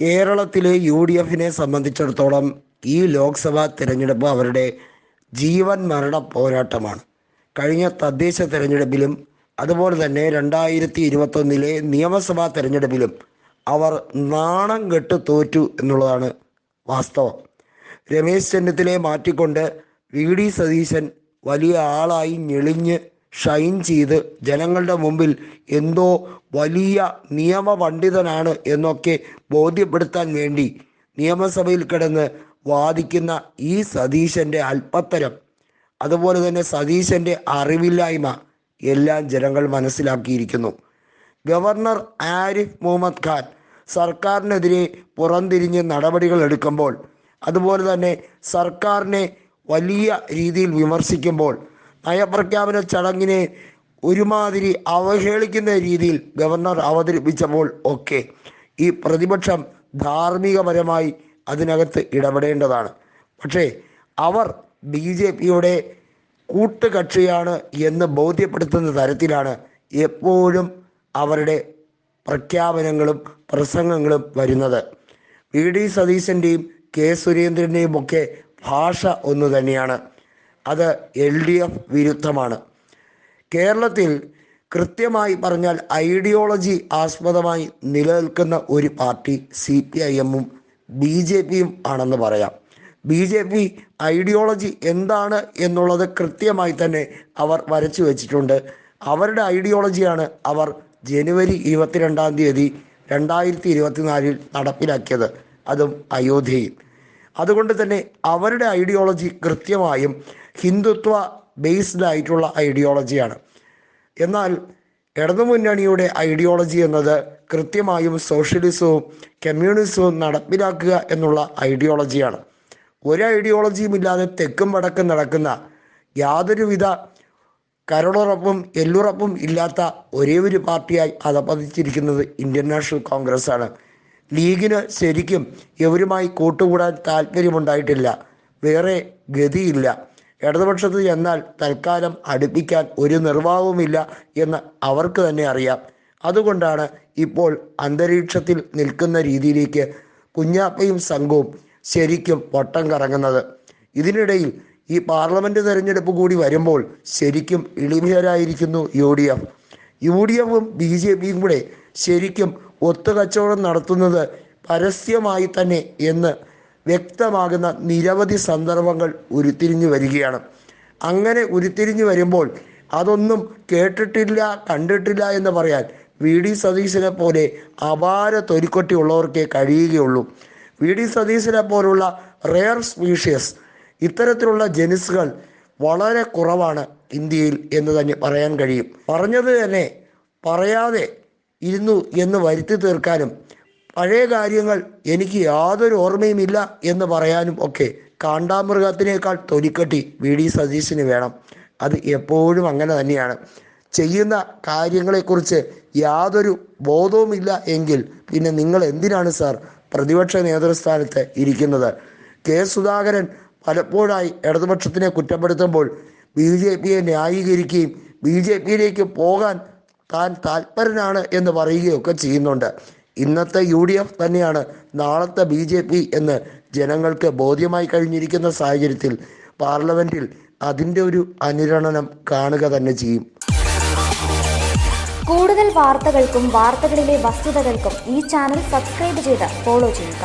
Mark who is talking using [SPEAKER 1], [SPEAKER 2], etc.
[SPEAKER 1] കേരളത്തിലെ U D എഫിനെ സംബന്ധിച്ചിടത്തോളം ഈ ലോക്സഭാ തിരഞ്ഞെടുപ്പ് അവരുടെ ജീവൻ മരണ പോരാട്ടമാണ്. കഴിഞ്ഞ തദ്ദേശ തിരഞ്ഞെടുപ്പിലും അതുപോലെ തന്നെ രണ്ടായിരത്തി ഇരുപത്തൊന്നിലെ നിയമസഭാ തിരഞ്ഞെടുപ്പിലും അവർ നാണം കെട്ട് തോറ്റു എന്നുള്ളതാണ് വാസ്തവം. രമേശ് ചെന്നിത്തലയെ മാറ്റിക്കൊണ്ട് വി ഡി സതീശൻ വലിയ ആളായി ഞെളിഞ്ഞ് ഷൈൻ ചെയ്ത് ജനങ്ങളുടെ മുമ്പിൽ എന്തോ വലിയ നിയമപണ്ഡിതനാണ് എന്നൊക്കെ ബോധ്യപ്പെടുത്താൻ വേണ്ടി നിയമസഭയിൽ കിടന്ന് വാദിക്കുന്ന ഈ സതീശന്റെ അല്പത്തരം. അതുപോലെ തന്നെ സതീശന്റെ അറിവില്ലായ്മ എല്ലാം ജനങ്ങൾ മനസ്സിലാക്കിയിരിക്കുന്നു. ഗവർണർ ആരിഫ് മുഹമ്മദ് ഖാൻ സർക്കാരിനെതിരെ പുറംതിരിഞ്ഞ് നടപടികൾ എടുക്കുമ്പോൾ അതുപോലെ തന്നെ സർക്കാരിനെ വലിയ രീതിയിൽ വിമർശിക്കുമ്പോൾ നയപ്രഖ്യാപന ചടങ്ങിനെ ഒരുമാതിരി അവഹേളിക്കുന്ന രീതിയിൽ ഗവർണർ അവതരിപ്പിച്ചപ്പോൾ ഒക്കെ ഈ പ്രതിപക്ഷം ധാർമ്മികപരമായി അതിനകത്ത് ഇടപെടേണ്ടതാണ്. പക്ഷേ അവർ ബി ജെ പിയുടെ കൂട്ടുകക്ഷിയാണ് എന്ന് ബോധ്യപ്പെടുത്തുന്ന തരത്തിലാണ് എപ്പോഴും അവരുടെ പ്രഖ്യാപനങ്ങളും പ്രസംഗങ്ങളും വരുന്നത്. വി ഡി സതീശന്റെയും കെ സുരേന്ദ്രന്റെയും ഒക്കെ ഭാഷ ഒന്നു തന്നെയാണ്. അത് എൽ ഡി എഫ് വിരുദ്ധമാണ്. കേരളത്തിൽ കൃത്യമായി പറഞ്ഞാൽ ഐഡിയോളജി ആസ്പദമായി നിലനിൽക്കുന്ന ഒരു പാർട്ടി സി പി ഐ എമ്മും ബി ജെ പിയും ആണെന്ന് പറയാം. ബി ജെ പി ഐഡിയോളജി എന്താണ് എന്നുള്ളത് കൃത്യമായി തന്നെ അവർ വരച്ചു വെച്ചിട്ടുണ്ട്. അവരുടെ ഐഡിയോളജിയാണ് അവർ ജനുവരി ഇരുപത്തിരണ്ടാം തീയതി രണ്ടായിരത്തി ഇരുപത്തിനാലിൽ നടപ്പിലാക്കിയത്. അതും അയോധ്യയിൽ. അതുകൊണ്ട് തന്നെ അവരുടെ ഐഡിയോളജി കൃത്യമായും ഹിന്ദുത്വ ബേസ്ഡ് ആയിട്ടുള്ള ഐഡിയോളജിയാണ്. എന്നാൽ ഇടതുമുന്നണിയുടെ ഐഡിയോളജി എന്നത് കൃത്യമായും സോഷ്യലിസവും കമ്മ്യൂണിസവും നടപ്പിലാക്കുക എന്നുള്ള ഐഡിയോളജിയാണ്. ഒരു ഐഡിയോളജിയും ഇല്ലാതെ തെക്കും വടക്കും നടക്കുന്ന യാതൊരുവിധ കരളുറപ്പും എല്ലുറപ്പും ഇല്ലാത്ത ഒരേ ഒരു പാർട്ടിയായി അതപതിച്ചിരിക്കുന്നത് ഇന്ത്യൻ നാഷണൽ കോൺഗ്രസ് ആണ് ലീഗിന് ശരിക്കും ഇവരുമായി കൂട്ടുകൂടാൻ താല്പര്യമുണ്ടായിട്ടില്ല. വേറെ ഗതിയില്ല. ഇടതുപക്ഷത്ത് ചെന്നാൽ തൽക്കാലം അടുപ്പിക്കാൻ ഒരു നിർവാഹവുമില്ല എന്ന് അവർക്ക് തന്നെ അറിയാം. അതുകൊണ്ടാണ് ഇപ്പോൾ അന്തരീക്ഷത്തിൽ നിൽക്കുന്ന രീതിയിലേക്ക് കുഞ്ഞാപ്പയും സംഘവും ശരിക്കും വട്ടം കറങ്ങുന്നത്. ഇതിനിടയിൽ ഈ പാർലമെന്റ് തെരഞ്ഞെടുപ്പ് കൂടി വരുമ്പോൾ ശരിക്കും ഇളിഭ്യരായിരിക്കുന്നു U D F. U D എഫും ബി ജെ പിയും കൂടെ ശരിക്കും ഒത്തുകച്ചവടം നടത്തുന്നത് പരസ്യമായി തന്നെ എന്ന് വ്യക്തമാകുന്ന നിരവധി സന്ദർഭങ്ങൾ ഉരുത്തിരിഞ്ഞു വരികയാണ്. അങ്ങനെ ഉരുത്തിരിഞ്ഞു വരുമ്പോൾ അതൊന്നും കേട്ടിട്ടില്ല കണ്ടിട്ടില്ല എന്ന് പറയാൻ വി. ഡി. സതീശനെ പോലെ അപാര തൊലിക്കൊട്ടി ഉള്ളവർക്കേ കഴിയുകയുള്ളൂ. വി. ഡി. സതീശനെ പോലുള്ള റെയർ സ്പീഷ്യസ് ഇത്തരത്തിലുള്ള ജനുസുകൾ വളരെ കുറവാണ് ഇന്ത്യയിൽ എന്ന് തന്നെ പറയാൻ കഴിയും. പറഞ്ഞത് തന്നെ പറയാതെ ഇരുന്നു എന്ന് വരുത്തി തീർക്കാനും പഴയ കാര്യങ്ങൾ എനിക്ക് യാതൊരു ഓർമ്മയുമില്ല എന്ന് പറയാനും ഒക്കെ കാണ്ടാമൃഗത്തിനേക്കാൾ തൊലിക്കട്ടി വി. ഡി. സതീശന് വേണം. അത് എപ്പോഴും അങ്ങനെ തന്നെയാണ്. ചെയ്യുന്ന കാര്യങ്ങളെക്കുറിച്ച് യാതൊരു ബോധവുമില്ല എങ്കിൽ പിന്നെ നിങ്ങൾ എന്തിനാണ് സാർ പ്രതിപക്ഷ നേതൃസ്ഥാനത്ത് ഇരിക്കുന്നത്? കെ. സുധാകരൻ പലപ്പോഴായി ഇടതുപക്ഷത്തിനെ കുറ്റപ്പെടുത്തുമ്പോൾ ബി. ജെ. പിയെ ന്യായീകരിക്കുകയും ബി. ജെ. പിയിലേക്ക് പോകാൻ താൻ താല്പരനാണ് എന്ന് പറയുകയൊക്കെ ചെയ്യുന്നുണ്ട്. ഇന്നത്തെ യു ഡി എഫ് തന്നെയാണ് നാളത്തെ ബി ജെ പി എന്ന് ജനങ്ങൾക്ക് ബോധ്യമായി കഴിഞ്ഞിരിക്കുന്ന സാഹചര്യത്തിൽ പാർലമെന്റിൽ അതിന്റെ ഒരു അനുരണനം കാണുക തന്നെ ചെയ്യും.
[SPEAKER 2] കൂടുതൽ വാർത്തകൾക്കും വാർത്തകളിലെ വസ്തുതകൾക്കും ഈ ചാനൽ സബ്സ്ക്രൈബ് ചെയ്ത് ഫോളോ ചെയ്യുക.